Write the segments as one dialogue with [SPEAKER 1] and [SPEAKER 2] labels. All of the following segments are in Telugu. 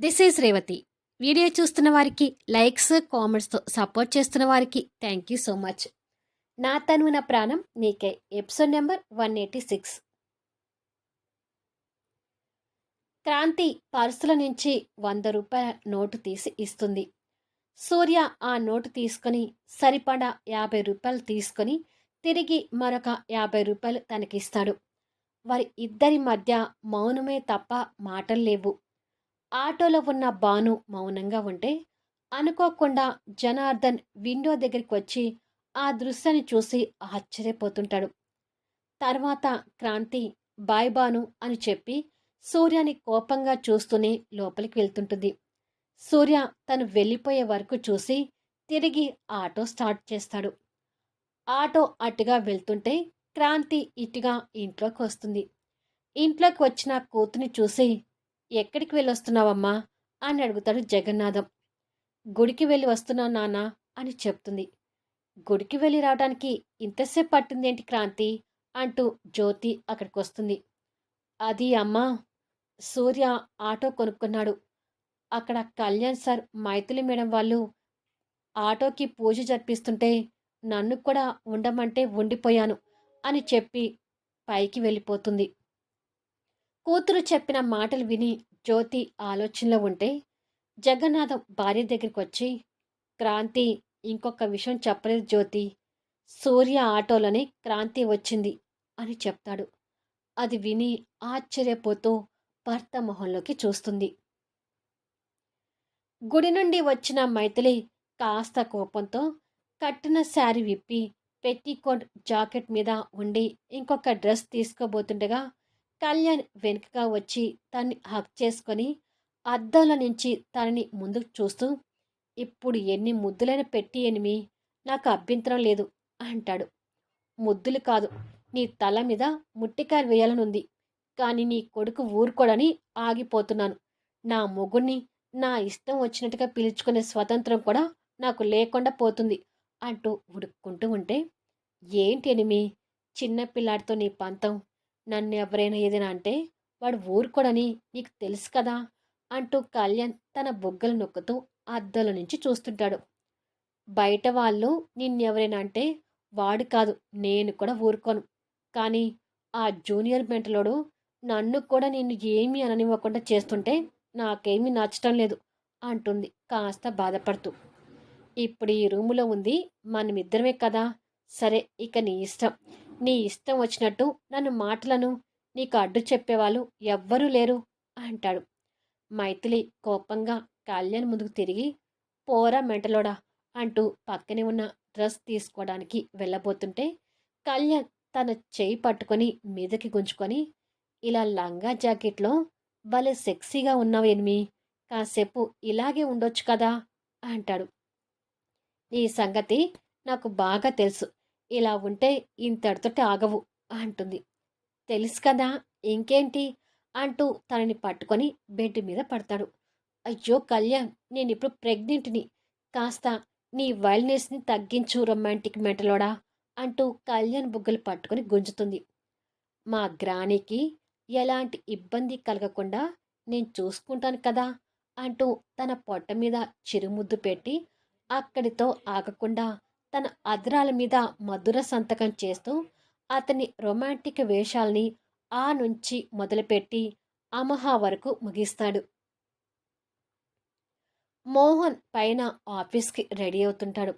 [SPEAKER 1] This is Revathi. వీడియో చూస్తున్న వారికి లైక్స్ కామెంట్స్తో సపోర్ట్ చేస్తున్న వారికి థ్యాంక్ యూ సో మచ్. నా తను నా ప్రాణం నీకే episode number one eighty six. Kranti పర్సుల నుంచి వంద రూపాయల నోటు తీసి ఇస్తుంది. సూర్య ఆ నోటు తీసుకొని సరిపడా యాభై రూపాయలు తీసుకొని తిరిగి మరొక యాభై రూపాయలు తనకిస్తాడు. వారి ఇద్దరి మధ్య మౌనమే తప్ప మాటలు లేవు. ఆటోలో ఉన్న బాను మౌనంగా ఉంటే అనుకోకుండా జనార్దన్ విండో దగ్గరికి వచ్చి ఆ దృశ్యాన్ని చూసి ఆశ్చర్యపోతుంటాడు. తర్వాత క్రాంతి బాయ్ బాను అని చెప్పి సూర్యని కోపంగా చూస్తూనే లోపలికి వెళ్తుంటుంది. సూర్య తను వెళ్ళిపోయే వరకు చూసి తిరిగి ఆటో స్టార్ట్ చేస్తాడు. ఆటో అటుగా వెళ్తుంటే క్రాంతి ఇటుగా ఇంట్లోకి వస్తుంది. ఇంట్లోకి వచ్చిన కూతుని చూసి ఎక్కడికి వెళ్ళి వస్తున్నావమ్మా అని అడుగుతాడు జగన్నాథం. గుడికి వెళ్ళి వస్తున్నా నాన్న అని చెప్తుంది. గుడికి వెళ్ళి రావడానికి ఇంతసేపు పట్టిందేంటి క్రాంతి? అంటూ జ్యోతి అక్కడికి వస్తుంది అది అమ్మా సూర్య ఆటో కొనుక్కున్నాడు. అక్కడ కళ్యాణ్ సార్ మైథిలి మేడం వాళ్ళు ఆటోకి పూజ జరిపిస్తుంటే నన్ను కూడా ఉండమంటే ఉండిపోయాను అని చెప్పి పైకి వెళ్ళిపోతుంది. కూతురు చెప్పిన మాటలు విని జ్యోతి ఆలోచనలో ఉంటే జగన్నాథం భార్య దగ్గరికి వచ్చి క్రాంతి ఇంకొక విషయం చెప్పలేదు జ్యోతి. సూర్య ఆటోలోనే క్రాంతి వచ్చింది అని చెప్తాడు. అది విని ఆశ్చర్యపోతూ భర్త మొహంలోకి చూస్తుంది. గుడి నుండి వచ్చిన మైథిలి కాస్త కోపంతో కట్టిన శారీ విప్పి పెట్టికోట్ జాకెట్ మీద ఉండి ఇంకొక డ్రెస్ తీసుకోబోతుండగా కళ్యాణ్ వెనుకగా వచ్చి తన్ని హక్ చేసుకొని అద్దంలో నుంచి తనని ముందుకు చూస్తూ ఇప్పుడు ఎన్ని ముద్దులైన పెట్టి ఎనిమి నాకు అభ్యంతరం లేదు అంటాడు. ముద్దులు కాదు నీ తల మీద ముట్టికాయలు వేయాలనుంది కానీ నీ కొడుకు ఊరుకోడని ఆగిపోతున్నాను. నా మొగుణ్ణి నా ఇష్టం వచ్చినట్టుగా పిలుచుకునే స్వతంత్రం కూడా నాకు లేకుండా పోతుంది అంటూ ఉడుక్కుంటూ ఉంటే ఏంటి ఎనిమి చిన్నపిల్లాడితో నీ పంతం నన్ను ఎవరైనా ఏదైనా అంటే వాడు ఊరుకోడని నీకు తెలుసు కదా అంటూ కళ్యాణ్ తన బొగ్గలు నొక్కుతూ అద్దాల నుంచి చూస్తుంటాడు. బయట వాళ్ళు నిన్నెవరైనా అంటే వాడు కాదు నేను కూడా ఊరుకోను. కానీ ఆ జూనియర్ మెంటలోడు నన్ను కూడా నిన్ను ఏమీ అననివ్వకుండా చేస్తుంటే నాకేమీ నచ్చటం లేదు అంటుంది కాస్త బాధపడుతూ. ఇప్పుడు ఈ రూములో ఉంది మనమిద్దరమే కదా సరే ఇక నీ ఇష్టం. నీ ఇష్టం వచ్చినట్టు నన్ను మాటలను నీకు అడ్డు చెప్పేవాళ్ళు ఎవ్వరూ లేరు అంటాడు. మైథిలి కోపంగా కళ్యాణ్ ముందుకు తిరిగి పోరా మెంటలోడా అంటూ పక్కనే ఉన్న డ్రెస్ తీసుకోవడానికి వెళ్ళబోతుంటే కళ్యాణ్ తన చేయి పట్టుకొని మీదకి గుంజుకొని ఇలా లంగా జాకెట్లో భలే సెక్సీగా ఉన్నావేమి కాసేపు ఇలాగే ఉండొచ్చు కదా అంటాడు. ఈ సంగతి నాకు బాగా తెలుసు. ఇలా ఉంటే ఇంతటితోటి ఆగవు అంటుంది. తెలుసు కదా ఇంకేంటి అంటూ తనని పట్టుకొని బెడ్ మీద పడతాడు. అయ్యో కళ్యాణ్ నేను ఇప్పుడు ప్రెగ్నెంట్ని. కాస్త నీ వైల్డ్నెస్ని తగ్గించు రొమాంటిక్ మెంటలోడా అంటూ కళ్యాణ్ బుగ్గలు పట్టుకొని గుంజుతుంది. మా గ్రానికి ఎలాంటి ఇబ్బంది కలగకుండా నేను చూసుకుంటాను కదా అంటూ తన పొట్ట మీద చిరుముద్దు పెట్టి అక్కడితో ఆగకుండా తన అద్రాల మీద మధుర సంతకం చేస్తూ అతని రొమాంటిక్ వేషాల్ని ఆ నుంచి మొదలుపెట్టి అమహా వరకు ముగిస్తాడు. మోహన్ పైన ఆఫీస్కి రెడీ అవుతుంటాడు.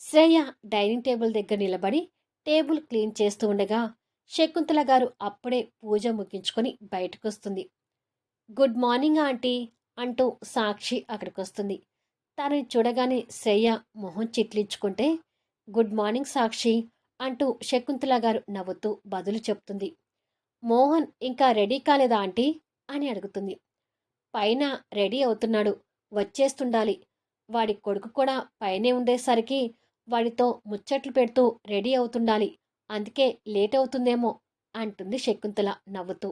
[SPEAKER 1] శ్రేయ డైనింగ్ టేబుల్ దగ్గర నిలబడి టేబుల్ క్లీన్ చేస్తూ ఉండగా శకుంతల గారు అప్పుడే పూజ ముగించుకొని బయటకు వస్తుంది గుడ్ మార్నింగ్ ఆంటీ అంటూ సాక్షి అక్కడికి వస్తుంది తనని చూడగానే శ్రేయ మొహం చిట్లించుకుంటే గుడ్ మార్నింగ్ సాక్షి అంటూ శకుంతల గారు నవ్వుతూ బదులు చెప్తుంది. మోహన్ ఇంకా రెడీ కాలేదా ఆంటీ? అని అడుగుతుంది. పైన రెడీ అవుతున్నాడు. వచ్చేస్తుండాలి. వాడి కొడుకు కూడా పైనే ఉండేసరికి వాడితో ముచ్చట్లు పెడుతూ రెడీ అవుతుండాలి. అందుకే లేట్ అవుతుందేమో అంటుంది శకుంతల నవ్వుతూ.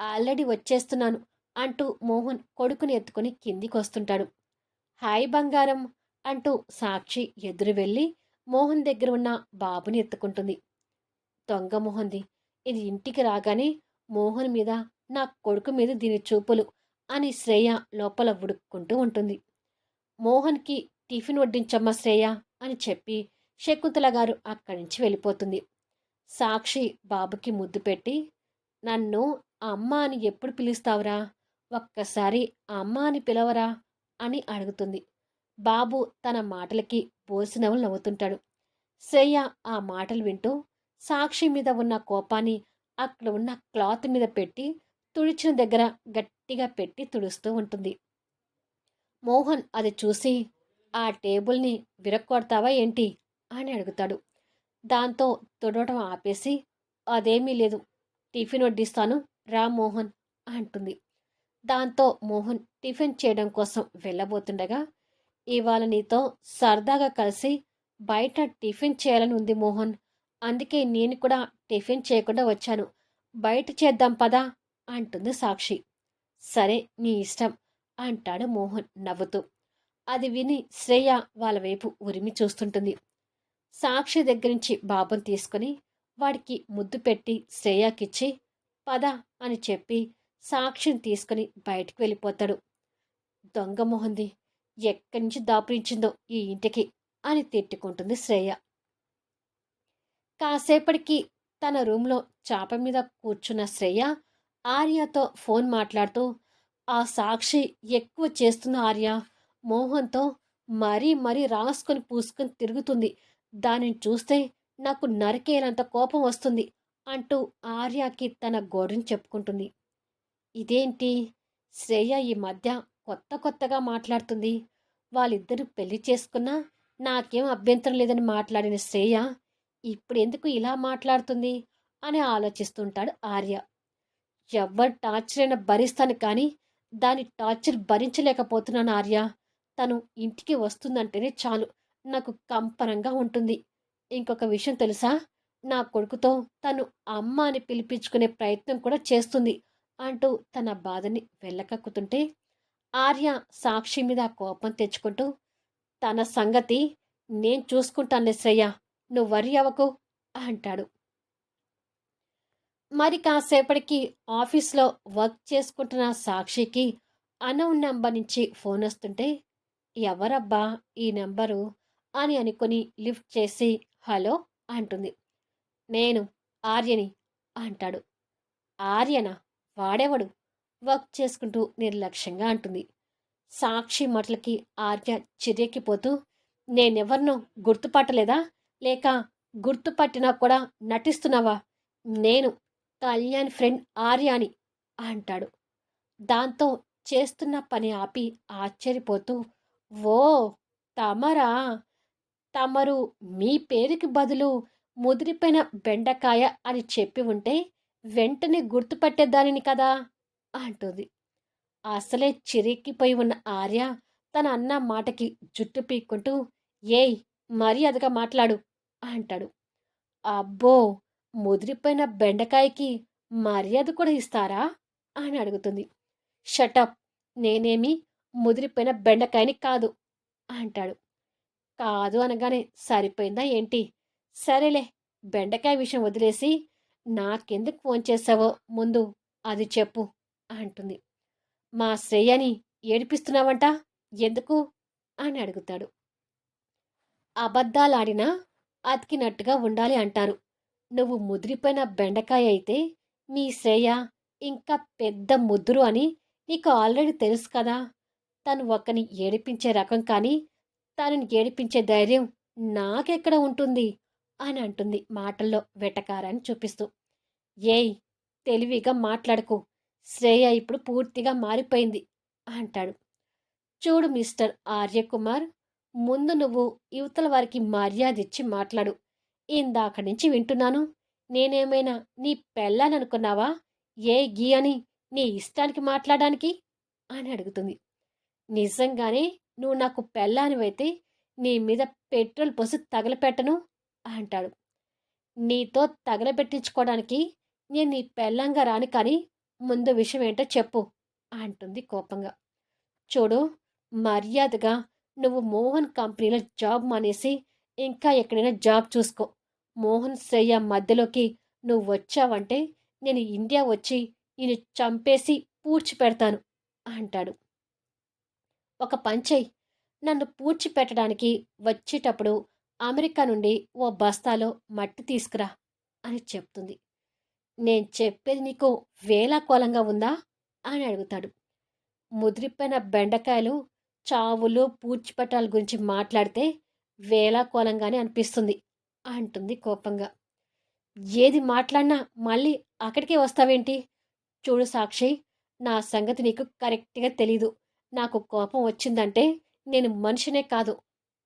[SPEAKER 1] ఆల్రెడీ వచ్చేస్తున్నాను అంటూ మోహన్ కొడుకుని ఎత్తుకుని కిందికి వస్తుంటాడు హాయ్ బంగారం అంటూ సాక్షి ఎదురు వెళ్ళి మోహన్ దగ్గర ఉన్న బాబుని ఎత్తుకుంటుంది. దొంగ మోహన్ది ఇది ఇంటికి రాగానే మోహన్ మీద నా కొడుకు మీద దీని చూపులు అని శ్రేయ లోపల ఉడుక్కుంటూ ఉంటుంది. మోహన్కి టిఫిన్ వడ్డించమ్మా శ్రేయ అని చెప్పి శకుంతల గారు అక్కడి నుంచి వెళ్ళిపోతుంది. సాక్షి బాబుకి ముద్దు పెట్టి నన్ను అమ్మ అని ఎప్పుడు పిలుస్తావురా? ఒక్కసారి అమ్మ అని పిలవరా? అని అడుగుతుంది. బాబు తన మాటలకి బోసినవులు నవ్వుతుంటాడు. శ్రేయ ఆ మాటలు వింటూ సాక్షి మీద ఉన్న కోపాన్ని అక్కడ ఉన్న క్లాత్ మీద పెట్టి తుడిచిన దగ్గర గట్టిగా పెట్టి తుడుస్తూ ఉంటుంది. మోహన్ అది చూసి ఆ టేబుల్ని విరక్కొడతావా ఏంటి? అని అడుగుతాడు. దాంతో తుడవడం ఆపేసి అదేమీ లేదు టిఫిన్ వడ్డిస్తాను రా మోహన్ అంటుంది. దాంతో మోహన్ టిఫిన్ చేయడం కోసం వెళ్ళబోతుండగా ఇవాళ నీతో సరదాగా కలిసి బయట టిఫిన్ చేయాలని ఉంది మోహన్. అందుకే నేను కూడా టిఫిన్ చేయకుండా వచ్చాను. బయట చేద్దాం పదా? అంటుంది సాక్షి. సరే నీ ఇష్టం అంటాడు మోహన్ నవ్వుతూ. అది విని శ్రేయ వాళ్ళ వైపు ఉరిమి చూస్తుంటుంది. సాక్షి దగ్గర నుంచి బాబుని తీసుకుని వాడికి ముద్దు పెట్టి శ్రేయాకిచ్చి పద అని చెప్పి సాక్షిని తీసుకుని బయటికి వెళ్ళిపోతాడు. దొంగ మొహంది ఎక్కడి నుంచి దాపురించిందో ఈ ఇంటికి అని తిట్టుకుంటుంది శ్రేయ. కాసేపటికి తన రూమ్లో చాప మీద కూర్చున్న శ్రేయ ఆర్యతో ఫోన్ మాట్లాడుతూ ఆ సాక్షి ఎక్కువ చేస్తున్న ఆర్య. మోహన్తో మరీ మరీ రాసుకొని పూసుకొని తిరుగుతుంది. దానిని చూస్తే నాకు నరికేనంత కోపం వస్తుంది అంటూ ఆర్యకి తన గోడని చెప్పుకుంటుంది. ఇదేంటి? శ్రేయ ఈ మధ్య కొత్త కొత్తగా మాట్లాడుతుంది. వాళ్ళిద్దరూ పెళ్ళి చేసుకున్నా నాకేం అభ్యంతరం లేదని మాట్లాడిన శ్రేయ ఇప్పుడు ఎందుకు ఇలా మాట్లాడుతుంది? అని ఆలోచిస్తుంటాడు ఆర్య. ఎవ్వరు టార్చర్ అయినా భరిస్తాను కానీ దాని టార్చర్ భరించలేకపోతున్నాను ఆర్య. తను ఇంటికి వస్తుందంటేనే చాలు. నాకు కంపనంగా ఉంటుంది. ఇంకొక విషయం తెలుసా? నా కొడుకుతో తను అమ్మ అని పిలిపించుకునే ప్రయత్నం కూడా చేస్తుంది అంటూ తన బాధని వెళ్ళకక్కుతుంటే ఆర్య సాక్షి మీద కోపం తెచ్చుకుంటూ తన సంగతి నేను చూసుకుంటానులే శ్రేయ నువ్వు వరి అవ్వకు అంటాడు. మరి కాసేపటికి ఆఫీస్లో వర్క్ చేసుకుంటున్న సాక్షికి అనౌన్ నెంబర్ నుంచి ఫోన్ వస్తుంటే ఎవరబ్బా ఈ నెంబరు అని అనుకుని లిఫ్ట్ చేసి హలో అంటుంది. నేను ఆర్యని అంటాడు. ఆర్యన? వాడేవాడు? వర్క్ చేసుకుంటూ నిర్లక్ష్యంగా అంటుంది. సాక్షి మాటలకి ఆర్య చిరెక్కిపోతూ నేనెవరినో గుర్తుపట్టలేదా? లేక గుర్తుపట్టినా కూడా నటిస్తున్నావా? నేను కళ్యాణ్ ఫ్రెండ్ ఆర్యాని అంటాడు. దాంతో చేస్తున్న పని ఆపి ఆశ్చర్యపోతూ ఓ తమరా? తమరు మీ పేరుకి బదులు ముదిరిపోయిన బెండకాయ అని చెప్పి ఉంటే వెంటనే గుర్తుపట్టేదానిని కదా? అంటుంది. అసలే చిరెక్కిపోయి ఉన్న ఆర్య తన అన్న మాటకి జుట్టు పీక్కుంటూ ఏయ్ మర్యాదగా మాట్లాడు అంటాడు. అబ్బో ముదిరిపోయిన బెండకాయకి మర్యాద కూడా ఇస్తారా? అని అడుగుతుంది. షటప్ నేనేమి ముదిరిపోయిన బెండకాయని కాదు అంటాడు. కాదు అనగానే సరిపోయిందా ఏంటి? సరేలే బెండకాయ విషయం వదిలేసి నాకెందుకు ఫోన్ చేసావో ముందు అది చెప్పు అంటుంది. మా శ్రేయని ఏడిపిస్తున్నావంట? ఎందుకు? అని అడుగుతాడు. అబద్ధాలాడినా అతికినట్టుగా ఉండాలి అంటారు నువ్వు ముదిరిపోయిన బెండకాయ అయితే మీ శ్రేయ ఇంకా పెద్ద ముద్దురు అని నీకు ఆల్రెడీ తెలుసు కదా. తను ఒక్కని ఏడిపించే రకం కానీ తనని ఏడిపించే ధైర్యం నాకెక్కడ ఉంటుంది? అని అంటుంది మాటల్లో వెటకారాన్ని చూపిస్తూ. ఏయ్ తెలివిగా మాట్లాడకు. శ్రేయ ఇప్పుడు పూర్తిగా మారిపోయింది అంటాడు. చూడు మిస్టర్ ఆర్యకుమార్ ముందు నువ్వు యువతల వారికి మర్యాద ఇచ్చి మాట్లాడు. ఇందాక నుంచి వింటున్నాను. నేనేమైనా నీ పెళ్ళాననుకున్నావా? ఏ గీ అని నీ ఇష్టానికి మాట్లాడడానికి? అని అడుగుతుంది. నిజంగానే నువ్వు నాకు పెళ్ళానివైతే నీ మీద పెట్రోల్ పోసి తగలపెట్టను అంటాడు. నీతో తగలబెట్టించుకోవడానికి నేను నీ పెళ్ళంగా రాని కానీ ముందు విషయం ఏంటో చెప్పు అంటుంది కోపంగా. చూడు మర్యాదగా నువ్వు మోహన్ కంపెనీలో జాబ్ మానేసి ఇంకా ఎక్కడైనా జాబ్ చూసుకో. మోహన్ శ్రేయ మధ్యలోకి నువ్వు వచ్చావంటే నేను ఇండియా వచ్చి నేను చంపేసి పూడ్చి పెడతాను అంటాడు. ఒక పంచెయ్ నన్ను పూడ్చి పెట్టడానికి వచ్చేటప్పుడు అమెరికా నుండి ఓ బస్తాలో మట్టి తీసుకురా అని చెప్తుంది. నేను చెప్పేది నీకు వేలాకోలంగా ఉందా? అని అడుగుతాడు. ముదిరిపోయిన బెండకాయలు చావులు పూడ్చిపెట్టాల గురించి మాట్లాడితే వేలాకోలంగానే అనిపిస్తుంది అంటుంది కోపంగా. ఏది మాట్లాడినా మళ్ళీ అక్కడికే వస్తావేంటి? చూడు సాక్షి నా సంగతి నీకు కరెక్ట్గా తెలీదు. నాకు కోపం వచ్చిందంటే నేను మనిషినే కాదు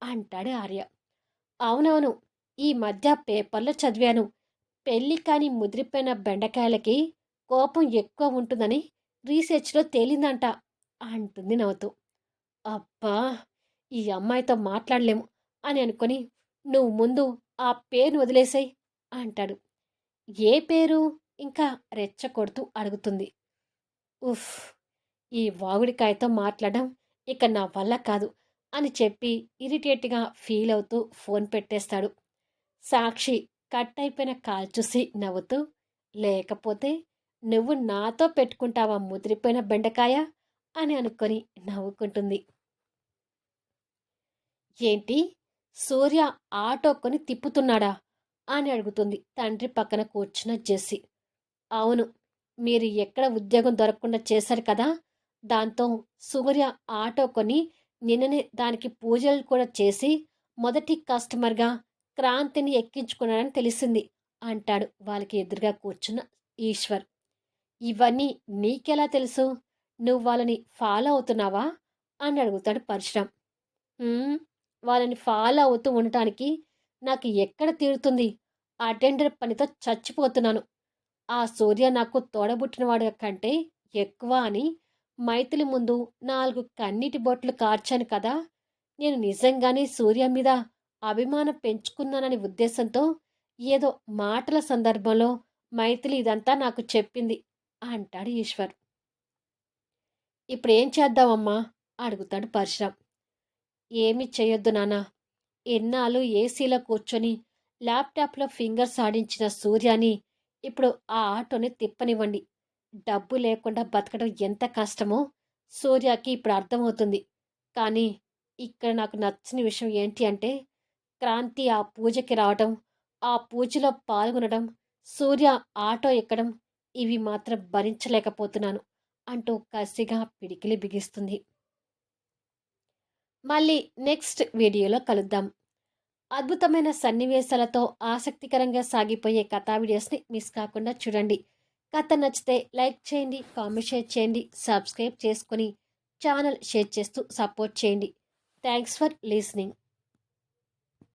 [SPEAKER 1] అంటాడు ఆర్య. అవునవును ఈ మధ్య పేపర్లో చదివాను. పెళ్ళి కాని ముదిరిపోయిన బెండకాయలకి కోపం ఎక్కువ ఉంటుందని రీసెర్చ్లో తేలిందంట అంటుంది నవ్వుతూ అబ్బా! ఈ అమ్మాయితో మాట్లాడలేము అని అనుకొని నువ్వు ముందు ఆ పేరును వదిలేసాయి అంటాడు. ఏ పేరు? ఇంకా రెచ్చగొడుతూ అడుగుతుంది. ఉఫ్! ఈ వాగుడికాయతో మాట్లాడడం ఇక నా వల్ల కాదు అని చెప్పి ఇరిటేట్గా ఫీల్ అవుతూ ఫోన్ పెట్టేస్తాడు. సాక్షి కట్ అయిపోయిన కాల్ చూసి నవ్వుతూ లేకపోతే నువ్వు నాతో పెట్టుకుంటావా ముదిరిపోయిన బెండకాయ? అని అనుకొని నవ్వుకుంటుంది. ఏంటి? సూర్య ఆటో కొని తిప్పుతున్నాడా? అని అడుగుతుంది తండ్రి పక్కన కూర్చున్న జెస్సి. అవును మీరు ఎక్కడ ఉద్యోగం దొరకకుండా చేశారు కదా? దాంతో సూర్య ఆటో కొని నిన్ననే దానికి పూజలు కూడా చేసి మొదటి కస్టమర్గా క్రాంతిని ఎక్కించుకున్నాడని తెలిసింది అంటాడు వాళ్ళకి ఎదురుగా కూర్చున్న ఈశ్వర్. ఇవన్నీ నీకెలా తెలుసు? నువ్వు వాళ్ళని ఫాలో అవుతున్నావా? అని అడుగుతాడు పరశురామ్ వాళ్ళని ఫాలో అవుతూ ఉండటానికి నాకు ఎక్కడ తీరుతుంది? అటెండర్ పనితో చచ్చిపోతున్నాను. ఆ సూర్య నాకు తోడబుట్టినవాడు కంటే ఎక్కువ అని మైథిలి ముందు నాలుగు కన్నీటి బొట్లు కార్చాను కదా? నేను నిజంగానే సూర్య మీద అభిమానం పెంచుకున్నానని ఉద్దేశంతో ఏదో మాటల సందర్భంలో మైథిలి ఇదంతా నాకు చెప్పింది అంటాడు ఈశ్వర్. ఇప్పుడు ఏం చేద్దామమ్మా? అడుగుతాడు పరశురామ్ ఏమి చేయొద్దు నానా ఎన్నాళ్ళు ఏసీలో కూర్చొని ల్యాప్టాప్లో ఫింగర్స్ ఆడించిన సూర్యాని ఇప్పుడు ఆ ఆటోని తిప్పనివ్వండి. డబ్బు లేకుండా బతకడం ఎంత కష్టమో సూర్యకి ఇప్పుడు అర్థమవుతుంది. కానీ ఇక్కడ నాకు నచ్చిన విషయం ఏంటి అంటే క్రాంతి ఆ పూజకి రావడం ఆ పూజలో పాల్గొనడం సూర్య ఆటో ఎక్కడం ఇవి మాత్రం భరించలేకపోతున్నాను అంటూ కసిగా పిడికిలి బిగిస్తుంది. మళ్ళీ నెక్స్ట్ వీడియోలో కలుద్దాం. అద్భుతమైన సన్నివేశాలతో ఆసక్తికరంగా సాగిపోయే కథా వీడియోస్ని మిస్ కాకుండా చూడండి. కథ నచ్చితే లైక్ చేయండి కామెంట్ షేర్ చేయండి సబ్స్క్రైబ్ చేసుకొని ఛానల్ షేర్ చేస్తూ సపోర్ట్ చేయండి. Thanks for listening.